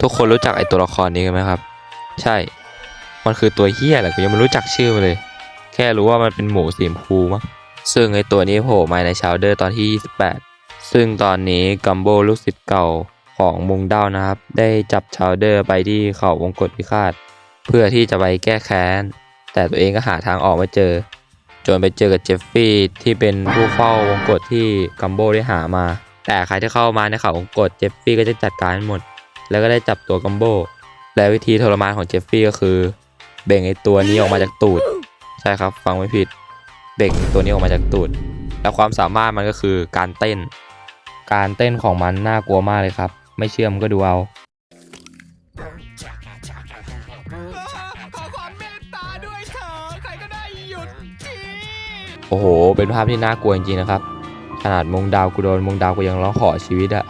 ทุกคนรู้จักไอตัวละครนี้กันไหมครับ ใช่ มันคือตัวเฮี้ยแหละกูยังไม่รู้จักชื่อมันเลย แค่รู้ว่ามันเป็นหมูสีชมพูมั้งซึ่งไอตัวนี้โผล่มาในชาวเดอร์ตอนที่ 28 ซึ่งตอนนี้กัมโบลูกศิษย์เก่าของมุงเด้านะครับ ได้จับชาวเดอร์ไปที่เขาวงกฏพิฆาต เพื่อที่จะไปแก้แค้น แต่ตัวเองก็หาทางออกไม่เจอ จนไปเจอกับเจฟฟี่ที่เป็นผู้เฝ้าวงกฏที่กัมโบได้หามา แต่ใครที่เข้ามาในเขาวงกฏเจฟฟี่ก็จะจัดการให้หมด แล้วก็ได้จับตัวกัมโบ และวิธีทรมานของเจฟฟี่ก็คือ เบ่งไอตัวนี้ออกมาจากตูด ใช่ครับ ฟังไม่ผิด เบ่งตัวนี้ออกมาจากตูด แล้วความสามารถมันก็คือการเต้น การเต้นของมันน่ากลัวมากเลยครับ ไม่เชื่อมนก็ดูเอาขอความเมตตาด้วยเถอะใครก็ได้หยุดทีโอ้โห เป็นภาพที่น่ากลัวจริงๆนะครับ ขนาดมงดาวกูโดนมงดาวกูยังร้องขอชีวิตอะ